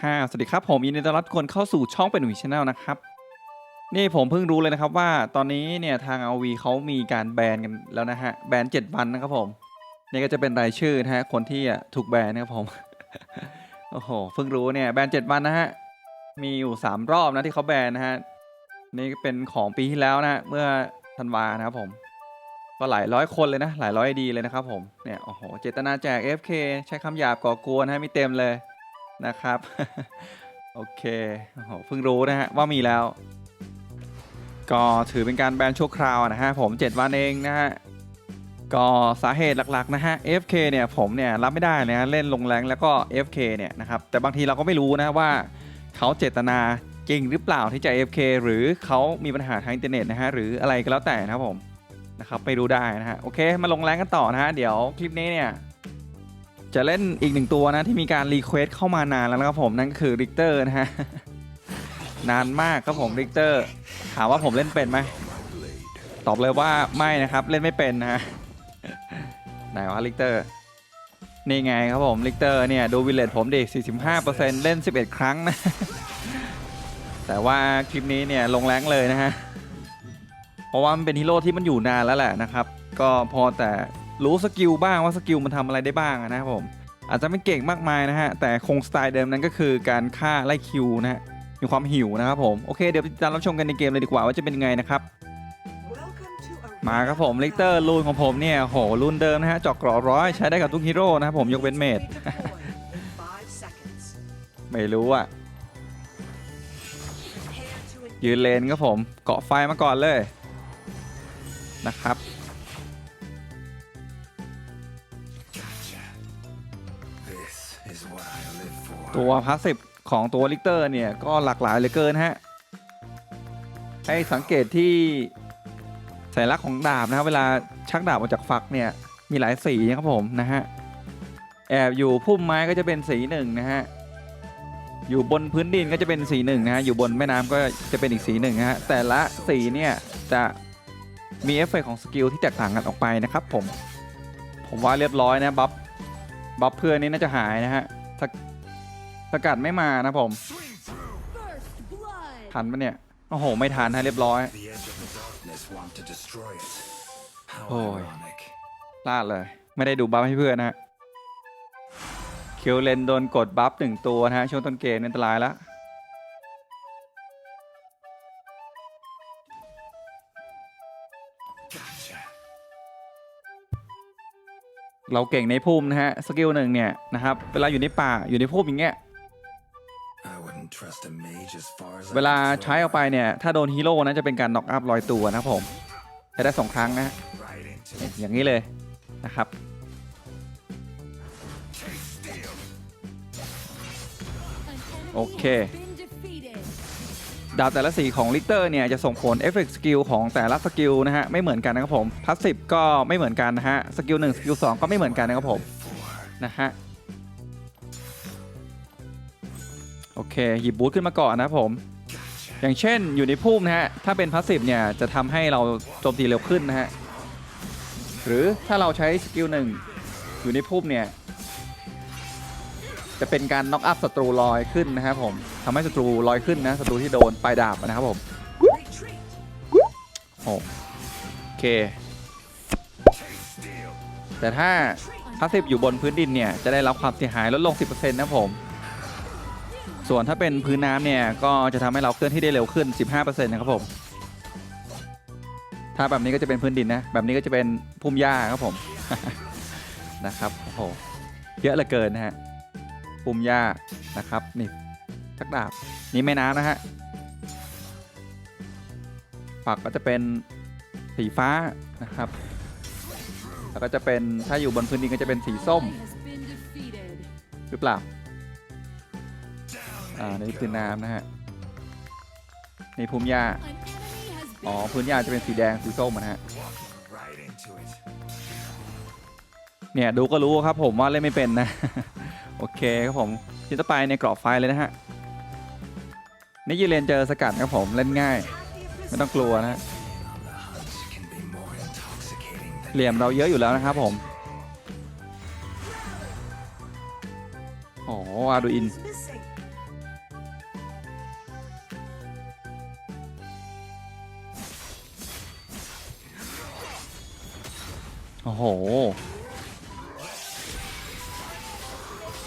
ฮ่าสวัสดีครับผมยินดีต้อนรับทุกคนเข้าสู่ช่องเป็นหนุ่ยชาแนลนะครับ นี่ผมเพิ่งรู้เลยนะครับว่าตอนนี้เนี่ยทาง RV เขามีการแบนกันแล้วนะฮะแบน7วันนะครับผมนี่ก็จะเป็นรายชื่อนะฮะคนที่ถูกแบนนะครับผมโอ้โหเพิ่งรู้เนี่ยแบน7วันนะฮะมีอยู่3รอบนะที่เขาแบนนะฮะนี่เป็นของปีที่แล้วนะฮะเมื่อธันวานะครับผมก็หลายร้อยคนเลยนะหลายร้อยดีเลยนะครับผมเนี่ยโอ้โหเจตนาแจก FK ใช้คำหยาบก่อกวนนะฮะมีเต็มเลย นะครับ โอเคโอ้โหเพิ่งรู้นะฮะว่ามีแล้ว ก็ถือเป็นการแบนชั่วคราวนะฮะผม 7 วันเองนะฮะก็สาเหตุหลักๆนะฮะ FK เนี่ยผมเนี่ยรับไม่ได้นะฮะเล่นลงแรงแล้วก็ FK เนี่ยนะครับแต่บางทีเราก็ไม่รู้นะว่าเขาเจตนาจริงหรือเปล่าที่จะ FK หรือเขามีปัญหาทางอินเทอร์เน็ตนะฮะหรืออะไรก็แล้วแต่นะครับผมนะครับไปดูได้นะฮะโอเคมาลงแรงกันต่อนะฮะเดี๋ยวคลิปนี้เนี่ย จะเล่นอีกหนึ่งตัวนะที่มีการรีเควสเข้ามานานแล้วนะครับผมนั่นก็คือริกเตอร์นะฮะนานมากครับผมริกเตอร์ถามว่าผมเล่นเป็นไหมตอบเลยว่าไม่นะครับเล่นไม่เป็นนะฮะไหนวะลิกเตอร์นี่ไงครับผมลิกเตอร์เนี่ยดูวิเลจผมดิ45%เล่น 11 ครั้งนะ แต่ว่าคลิปนี้เนี่ยลงแรงเลยนะฮะ เพราะว่ามันเป็นฮีโร่ที่มันอยู่นานแล้วแหละนะครับ ก็พอแต่ รู้สกิลบ้างว่าสกิลมันทำอะไรได้บ้างนะครับผม อาจจะไม่เก่งมากมายนะฮะ แต่คงสไตล์เดิมนั้นก็คือการฆ่าไล่คิวนะฮะ มีความหิวนะครับผม โอเคเดี๋ยวติดตามรับชมกันในเกมเลยดีกว่าว่าจะเป็นยังไงนะครับ มาครับผมเลกเตอร์รูนของผมเนี่ยโหรูนเดิมนะฮะเจอกกรอร้อยใช้ได้กับทุกฮีโร่นะครับผมยกเว้นเมดไม่รู้อะยืนเลนครับผมเกาะไฟมาก่อนเลยนะครับ ตัวพาสซีฟของตัวลิกเตอร์เนี่ยก็หลากหลายเหลือเกินฮะ ให้สังเกตที่สัญลักษณ์ของดาบนะครับเวลาชักดาบออกจากฝักเนี่ยมีหลายสีนะครับผมนะฮะ แอบอยู่พุ่มไม้ก็จะเป็นสีหนึ่งนะฮะ อยู่บนพื้นดินก็จะเป็นสีหนึ่งนะฮะ อยู่บนแม่น้ำก็จะเป็นอีกสีหนึ่งนะฮะ แต่ละสีเนี่ยจะมีเอฟเฟกของสกิลที่แตกต่างกันออกไปนะครับผม ผมว่าเรียบร้อยนะบัฟบัฟเพื่อนนี่น่าจะหายนะฮะ กสกัดไม่มานะผมทันปะเนี่ย โอ้โห ไม่ทันฮะเรียบร้อย The edge of the darkness want to destroy it. How Oh. ironic. พลาดเลย ไม่ได้ดูบัฟให้เพื่อนนะฮะคิวเลนโดนกดบัฟหนึ่งตัวนะฮะ ช่วงต้นเกมอันตรายแล้วเราเก่งในพุ่มนะฮะ สกิลหนึ่งเนี่ยนะครับ เวลาอยู่ในป่าอยู่ในพุ่มอย่างเงี้ย เวลาใช้ออกไปเนี่ย ถ้าโดนฮีโร่นะจะเป็นการน็อกอัพลอยตัวนะผมจะได้สองครั้งนะ อย่างนี้เลยนะครับ An enemy Okay. has been defeated. ดาวแต่ละสีของลิกเตอร์เนี่ย จะส่งผลเอฟเฟกต์สกิลของแต่ละสกิลนะฮะ ไม่เหมือนกันนะครับผมพาสซีฟก็ไม่เหมือนกันนะฮะ สกิลหนึ่งสกิลสองก็ไม่เหมือนกันนะครับผม นะฮะ โอเค หยิบบูทขึ้นมาก่อนนะครับผม อย่างเช่นอยู่ในพุ่มนะฮะ ถ้าเป็นพาสซีฟเนี่ย จะทำให้เราโจมตีเร็วขึ้นนะฮะ หรือถ้าเราใช้สกิลหนึ่งอยู่ในพุ่มเนี่ย จะเป็นการน็อกอัพศัตรูลอยขึ้นนะครับผมทำให้ศัตรูลอยขึ้นนะศัตรูที่โดนปลายดาบนะครับผมโอเค แต่ถ้าพาสซีฟอยู่บนพื้นดินเนี่ย จะได้รับความเสียหายลดลง 10%นะครับผม ส่วนถ้าเป็นพื้นน้ำเนี่ยก็จะทำให้เราเคลื่อนที่ได้เร็วขึ้น 15%นะครับผม ถ้าแบบนี้ก็จะเป็นพื้นดินนะ แบบนี้ก็จะเป็นพุ่มหญ้าครับผม นะครับ โอ้โห เยอะเหลือเกินนะฮะ พุ่มหญ้านะครับ นี่ชักดาบ นี่แม่น้ำนะฮะ ฝักก็จะเป็นสีฟ้านะครับ แล้วก็จะเป็นถ้าอยู่บนพื้นดินก็จะเป็นสีส้ม หรือเปล่า อ่านี่คือน้ำนะฮะนี่ภูมิหญ้าอ๋อพื้นหญ้าจะเป็นสีแดงสีส้มนะฮะเนี่ยดูก็รู้ครับผมว่าเล่นไม่เป็นนะ โอเคครับผมที่ต่อไปในกรอบไฟเลยนะฮะนี่ยีเลนเจอสกัดครับผมเล่นง่าย ไม่ต้องกลัวนะเหลี่ยมเราเยอะอยู่แล้วนะครับผมโอ้อาดูอิน โอ้โห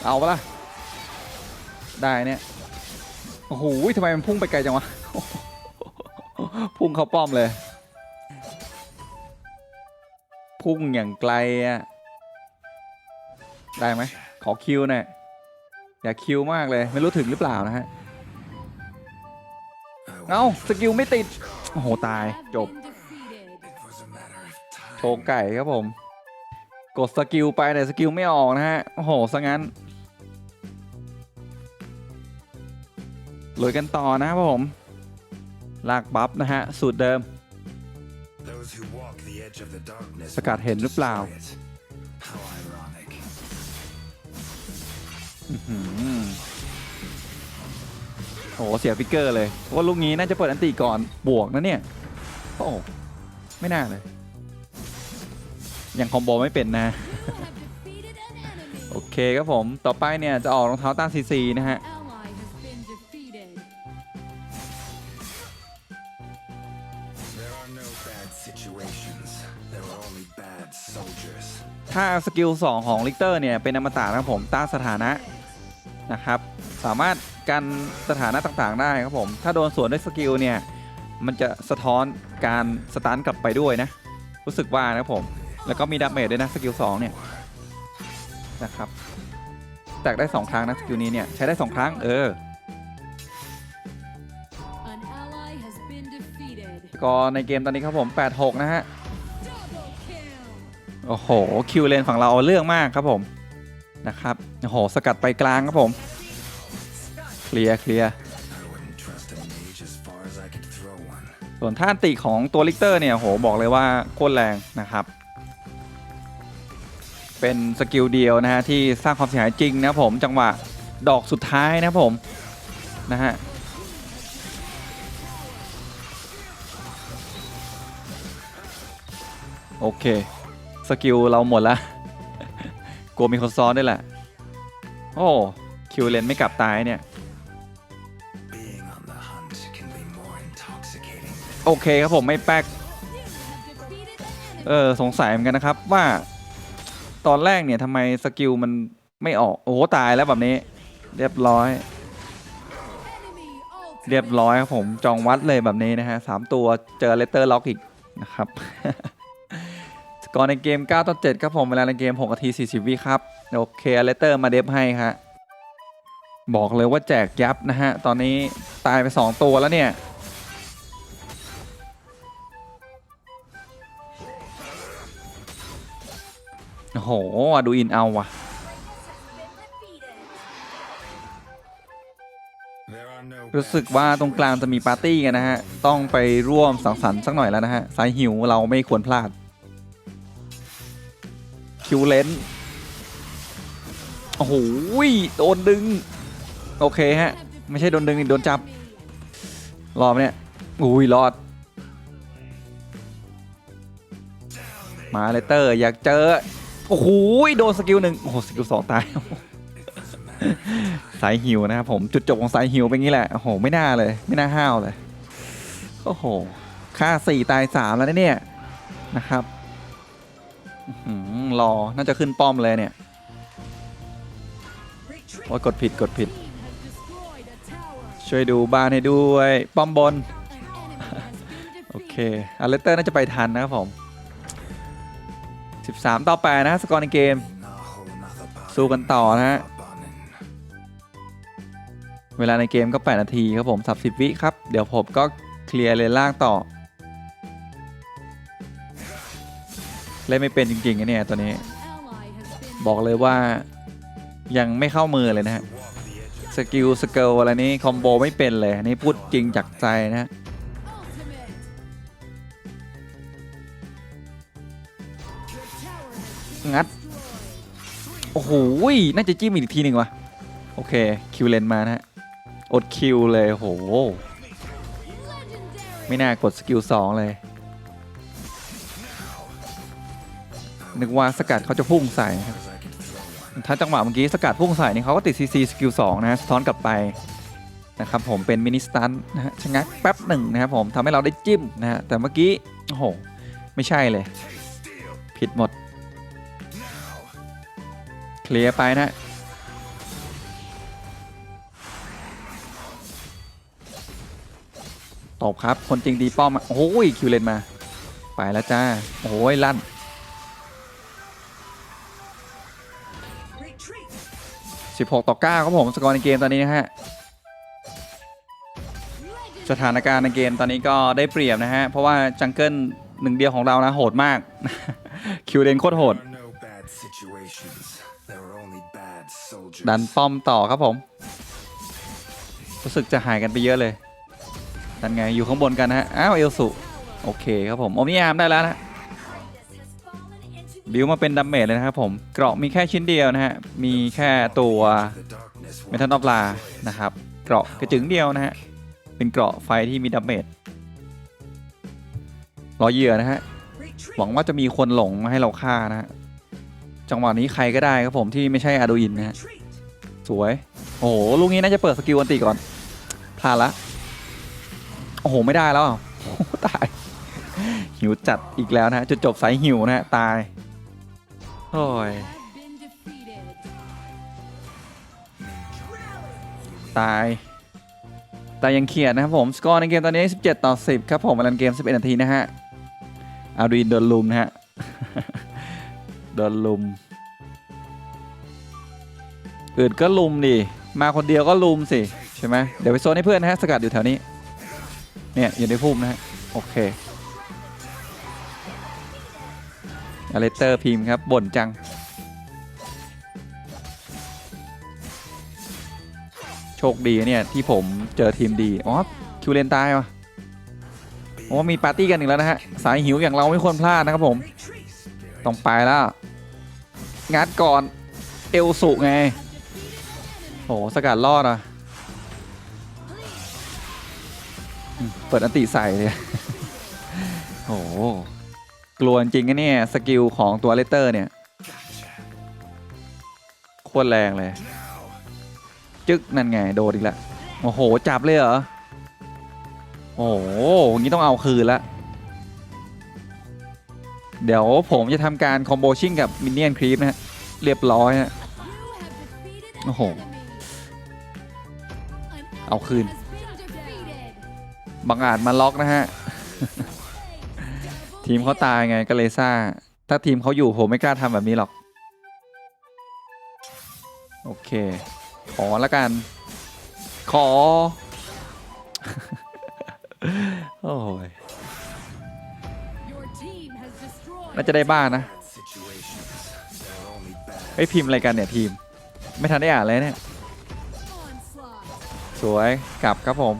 เอาปะล่ะ ได้เนี่ย โอ้โหทำไมมันพุ่งไปไกลจังวะ พุ่งเข้าป้อมเลย พุ่งอย่างไกลอะ ได้ไหม ขอคิวหน่อยอยากคิวมากเลย ไม่รู้ถึงหรือเปล่านะฮะ เอาสกิลไม่ติด โอ้โห ตายจบ โชว์ไก่ครับผม กดสกิลไปแต่สกิลไม่ออกนะฮะ โอ้โหซะงั้นลุยกันต่อนะครับผม ลากบัฟนะฮะ สูตรเดิม Those who walk the edge of the darkness สกัดเห็นหรือเปล่า destroy it. How ironic. อืมโอ้โหเสียฟิกเกอร์เลยเพราะว่าลูกนี้น่าจะเปิดอันติก่อนบวกนะเนี่ย โอ้โหไม่น่าเลย ยังคอมโบไม่เป็นนะ You have defeated an enemy. โอเคครับผม ต่อไปเนี่ยจะออกรองเท้าต้านซีซีนะฮะ Ally has been defeated. There are no bad situations. There are only bad soldiers. ถ้าสกิล 2 ของลิกเตอร์เนี่ย เป็นอมตะนะครับผมต้านสถานะนะครับ สามารถกันสถานะต่างๆ ได้ครับผม ถ้าโดนสวนด้วยสกิลเนี่ย มันจะสะท้อนการสตันกลับไปด้วยนะ รู้สึกว่านะครับผม แล้วก็มีดาเมจด้วยนะสกิล2เนี่ยนะครับแตกได้2ครั้งนะสกิลนี้เนี่ยใช้ได้2ครั้งเออ An ally has been defeated. ก็ในเกมตอนนี้ครับผม 8-6 นะฮะ Double kill. โอ้โห คิวเลนฝั่งเราเอาเรื่องมากครับผม นะครับ โอ้โห สกัดไปกลางครับผม เคลียร์เคลียร์ I wouldn't trust a mage as far as I could throw one. ส่วนท่านติของตัวลิกเตอร์เนี่ยโหบอกเลยว่าโคตรแรงนะครับ เป็นสกิลเดียวนะฮะที่สร้างความเสียหายจริงนะผมจังหวะดอกสุดท้ายนะผมนะฮะโอเคสกิลเราหมดแล้วกลัวมีคนซ้อนด้วยแหละ โอ้คิวเลนไม่กลับตายเนี่ยโอเคครับผมไม่แป๊กเออสงสัยเหมือนกันนะครับว่า ตอนแรกเนี่ยทำไมสกิลมันไม่ออก โอ้โหตายแล้วแบบนี้ เรียบร้อย เรียบร้อยครับผมจองวัดเลยแบบนี้นะฮะสามตัวเจอเลตเตอร์ล็อกอีกนะครับสกอร์ในเกม 9ต่อ7ครับผม เวลาในเกม 6 นาที 40 วิครับ โอเคเลตเตอร์มาเดฟให้ฮะบอกเลยว่าแจกยับนะฮะ ตอนนี้ตายไป 2 ตัวแล้วเนี่ย โอ้โหดูอินเอาว่ะ รู้สึกว่าตรงกลางจะมีปาร์ตี้กันนะฮะ ต้องไปร่วมสังสรรค์สักหน่อยแล้วนะฮะ สายหิวเราไม่ควรพลาด คิวเลนส์โอ้โหโดนดึง โอเคฮะ ไม่ใช่โดนดึงนี่โดนจับ รอบเนี่ย อุ้ยรอดมาเลเตอร์อยากเจอ โอ้โหโดนสกิลหนึ่งโอ้โหสกิลสองตาย สายหิวนะครับผมจุดจบของสายหิวเป็นงี้แหละโอ้โหไม่น่าเลย ไม่น่าห้าวเลยโอ้โหค่าสี่ตายสามแล้วนะเนี่ยนะครับรอน่าจะขึ้นป้อมเลยเนี่ยโอ้กดผิดกดผิด ช่วยดูบ้านให้ด้วย ป้อมบน โอเคอาร์เลเตอร์น่าจะไปทันนะครับผม 13 ต่อ 8 นะฮะ สกอร์ในเกม สู้กันต่อนะฮะ เวลาในเกมก็ 8 นาทีครับผม 30 วิครับ เดี๋ยวผมก็เคลียร์เลนล่างต่อ เล่นไม่เป็นจริงๆนะเนี่ยตัวนี้ บอกเลยว่ายังไม่เข้ามือเลยนะฮะ สกิล สเกิลอะไรนี้คอมโบไม่เป็นเลย นี่พูดจริงจากใจนะฮะ งัด โอ้โหน่าจะจิ้มอีกทีหนึ่งวะ โอเค คิวเลนมานะฮะ อดคิวเลยโห ไม่น่ากดสกิลสองเลย นึกว่าสกัดเขาจะพุ่งใส่ครับถ้าจังหวะเมื่อกี้สกัดพุ่งใส่นี่เขาก็ติดซีซีสกิลสองนะฮะสะท้อนกลับไปนะครับผมเป็นมินิสตันนะฮะชะงักแป๊บหนึ่งนะครับผมทำให้เราได้จิ้มนะฮะแต่เมื่อกี้ โอ้โห ไม่ใช่เลย ผิดหมด เคลียร์ไปนะตบครับ คนจริงดีป้อมโอ้ยคิวเลนมา ไปแล้วจ้า โอ้ยลั่น 16 ต่อ 9 ครับผม สกอร์ในเกมตอนนี้นะฮะ สถานการณ์ในเกมตอนนี้ก็ได้เปรียบนะฮะ เพราะว่าจังเกิลหนึ่งเดียวของเรานะ โหดมาก คิวเลนโคตรโหด ดันป้อมต่อครับผม รู้สึกจะหายกันไปเยอะเลยนั่นไงอยู่ข้างบนกันนะฮะ อ้าวเอลสุ โอเคครับผมโอมิยามได้แล้วนะบิวมาเป็นดัมเมจเลยนะครับผมเกราะมีแค่ชิ้นเดียวนะฮะ มีแค่ตัวเมทัลนอฟลานะครับเกราะกระจึงเดียวนะฮะ เป็นเกราะไฟที่มีดัมเมจรอเหยื่อนะฮะ หวังว่าจะมีคนหลงมาให้เราฆ่านะฮะ จังหวะนี้ใครก็ได้ครับผมที่ไม่ใช่อาดูอินนะฮะ สวย โอ้โหลูกนี้น่าจะเปิดสกิลอันติก่อนพลาดละโอ้โห ไม่ได้แล้วตาย หิวจัดอีกแล้วนะฮะจุดจบสายหิวนะฮะตาย โอ้ย ตาย แต่ยังเขียดนะครับผม สกอร์ในเกมตอนนี้ 17 ต่อ 10 ครับผมมาลันเกม 11 นาทีนะฮะอาดูอินโดนลุมนะฮะ โดนลุม อื่นก็ลุมดิมาคนเดียวก็ลุมสิใช่ไหมเดี๋ยวไปโซนให้เพื่อนนะฮะสกัดอยู่แถวนี้เนี่ยอยู่ในพุ่มนะฮะโอเคอเลเตอร์พิมพ์ครับบ่นจัง โชคดีเนี่ย ที่ผมเจอทีมดี อ๋อ คิวเลนตายวะโอ้มีปาร์ตี้กันอีกแล้วนะฮะ สายหิวอย่างเราไม่ควรพลาดนะครับผม ต้องไปแล้ว งัดก่อน เอลสุไง โอ้สกัดรอดอะเปิดอันติใส่เลยโอ้โหกลัวจริงนะเนี่ยสกิลของตัวเลเตอร์เนี่ยโคตรแรงเลย จึ๊กนั่นไงโดนอีกแล้วโอ้โห จับเลยเหรอ โอ้โหงนี้ต้องเอาคืนละเดี๋ยวผมจะทำการคอมโบชิ่งกับมินเนี่ยนครีปนะฮะ เรียบร้อยฮะ You have defeated an Oh. enemy. An เอาคืน บังอาจมาล็อกนะฮะ ทีมเขาตายไงก็เลยซ่า ถ้าทีมเขาอยู่ผมไม่กล้าทำแบบนี้หรอก โอเค ขอละกัน ขอ โอ้ยน่าจะได้บ้านนะไอพิมพ์อะไรกันเนี่ยทีม ไม่ทันได้อ่านเลยเนี่ย สวยกลับครับผม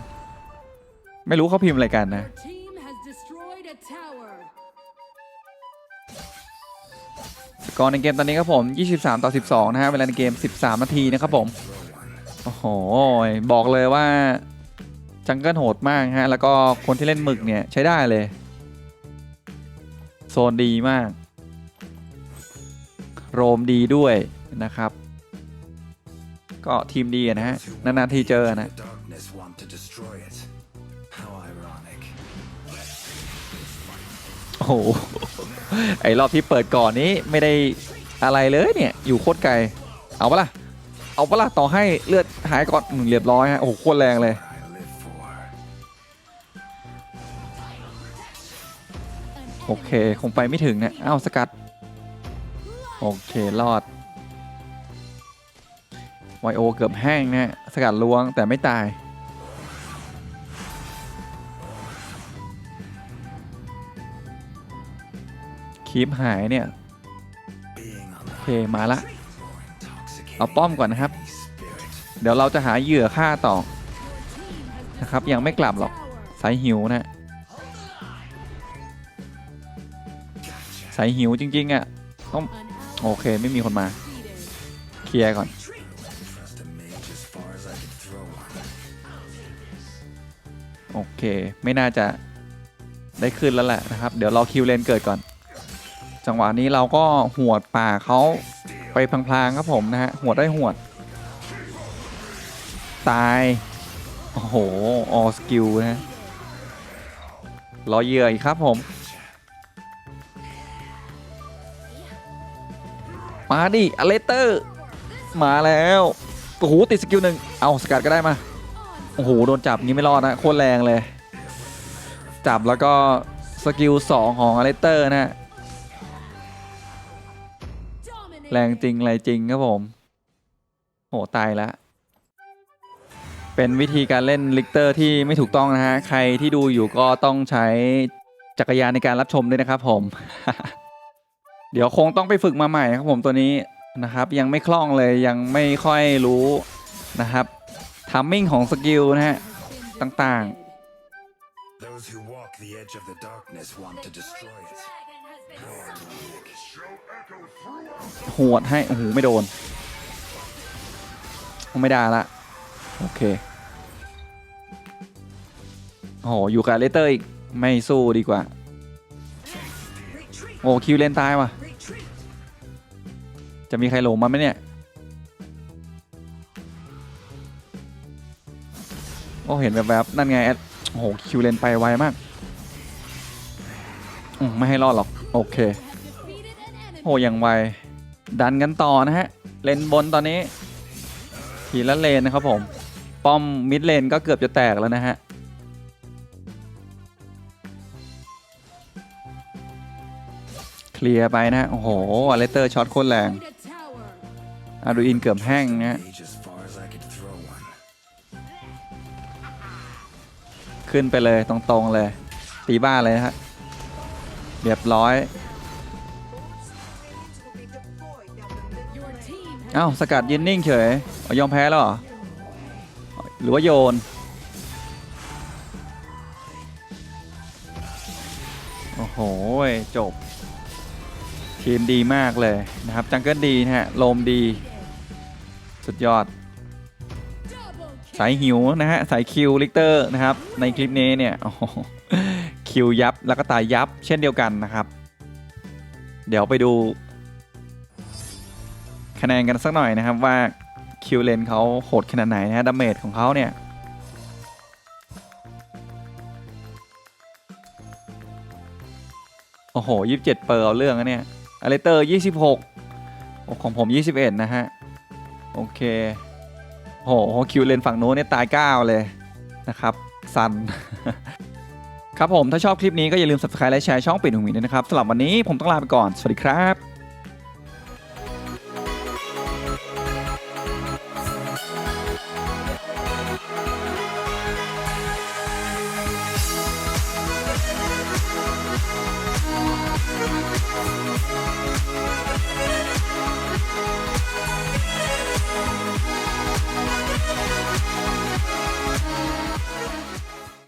ไม่รู้เขาพิมพ์อะไรกันนะ Your team has destroyed a tower. สกอร์ในเกมตอนนี้ครับผม 23 ต่อ 12 นะฮะเวลาในเกม 13 นาทีนะครับผม โอ้โห บอกเลยว่า จังเกิลโหดมากฮะ แล้วก็คนที่เล่นหมึกเนี่ยใช้ได้เลย โซนดีมาก โรมดีด้วยนะครับ ก็ทีมดีอะนะฮะ นานๆทีเจอนะ The darkness want to destroy it. How ironic. โอ้โห ไอรอบที่เปิดก่อนนี้ไม่ได้อะไรเลยเนี่ย อยู่โคตรไกล เอาปะล่ะ เอาปะล่ะ ต่อให้เลือดหายก่อนอืมเรียบร้อยฮะ โอ้โห โคตรแรงเลย What I live for. โอเค คงไปไม่ถึงนะอ้าวสกัด โอเค รอด ไวโอเกือบแห้งนะสกัดล้วงแต่ไม่ตายคีปหายเนี่ย โอเค มาละ เอาป้อมก่อนนะครับ เดี๋ยวเราจะหาเหยื่อฆ่าต่อ นะครับ ยังไม่กลับหรอก สายหิวนะ สายหิวจริง ๆ อะ An โอเค ไม่มีคนมา เคลียร์ก่อน เค ไม่น่าจะได้ขึ้นแล้วแหละนะครับ เดี๋ยวรอคิวเลนเกิดก่อน จังหวะนี้เราก็หวดป่าเขาไปพลางๆครับผมนะฮะหวดได้หวด ตาย โอ้โห ออสกิลนะฮะรอเหยื่ออีกครับผม มาดิอเลเตอร์ มาแล้ว โอ้โห ติดสกิลหนึ่งเอาสกัดก็ได้มา โอ้โหโดนจับงี้ไม่รอดนะโคตรแรงเลย จับแล้วก็สกิล2ของอเลสเตอร์นะฮะแรงจริงอะไรจริงครับผม โหตายแล้วเป็นวิธีการเล่นลิกเตอร์ที่ไม่ถูกต้องนะฮะ ใครที่ดูอยู่ก็ต้องใช้จักรยานในการรับชมด้วยนะครับผม เดี๋ยวคงต้องไปฝึกมาใหม่ครับผมตัวนี้นะครับ ยังไม่คล่องเลยยังไม่ค่อยรู้นะครับ ทัมมิ่งของสกิลนะฮะ ต่าง Those who walk the edge of the darkness want to destroy it. หวดให้ โอ้โห ไม่โดน ไม่ได้ละ โอเค โอ้โห อยู่กับเลเตอร์อีก ไม่สู้ดีกว่า โอ้คิวเลนตายว่ะ จะมีใครหลงมาไหมเนี่ย อ้เห็นแบบๆนั่นไงแอดโอ้โหคิวเลนไปไวมากมไม่ให้รอดหรอก โอเคโอ้ยังไว ดันกันต่อนะฮะ เลนบนตอนนี้ทีละเลนนะครับผม ป้อมมิดเลนก็เกือบจะแตกแล้วนะฮะเคลียร์ไปนะ โอ้โหอเลสเตอร์ช็อตโคตรแรงอาดูอินเกือบแห้งนะ ขึ้นไปเลยตรงๆเลย ตีบ้าเลยฮะเรียบร้อยเอ้าสกัดยืนนิ่งเฉยอยอมแพ้แล้วหรอ หรือว่าโยน โอ้โห จบ ทีมดีมากเลยนะครับ จังเกิลดีนะฮะ โลมดี สุดยอด สายหิวนะฮะสายคิวลิกเตอร์นะครับในคลิปนี้เนี่ยคิวยับแล้วก็ตายยับเช่นเดียวกันนะครับ เดี๋ยวไปดู คะแนนกันสักหน่อยนะครับว่าคิวเลนเขาโหดขนาดไหนนะฮะดาเมจของเขาเนี่ยโอ้โหยี่สิบเจ็ดเปอร์เอาเรื่องนะเนี่ยอเลเตอร์ยี่สิบหกของผมยี่สิบเอ็ดนะฮะ โอเค หคิวเลนฝั่งโน้นเนี่ยตายก้าวเลยนะครับซันครับผมถ้าชอบคลิปนี้ก็อย่าลืม subscribe และแชร์ช่องปิดหูมีด้วยนะครับสำหรับวันนี้ผมต้องลาไปก่อน สวัสดีครับ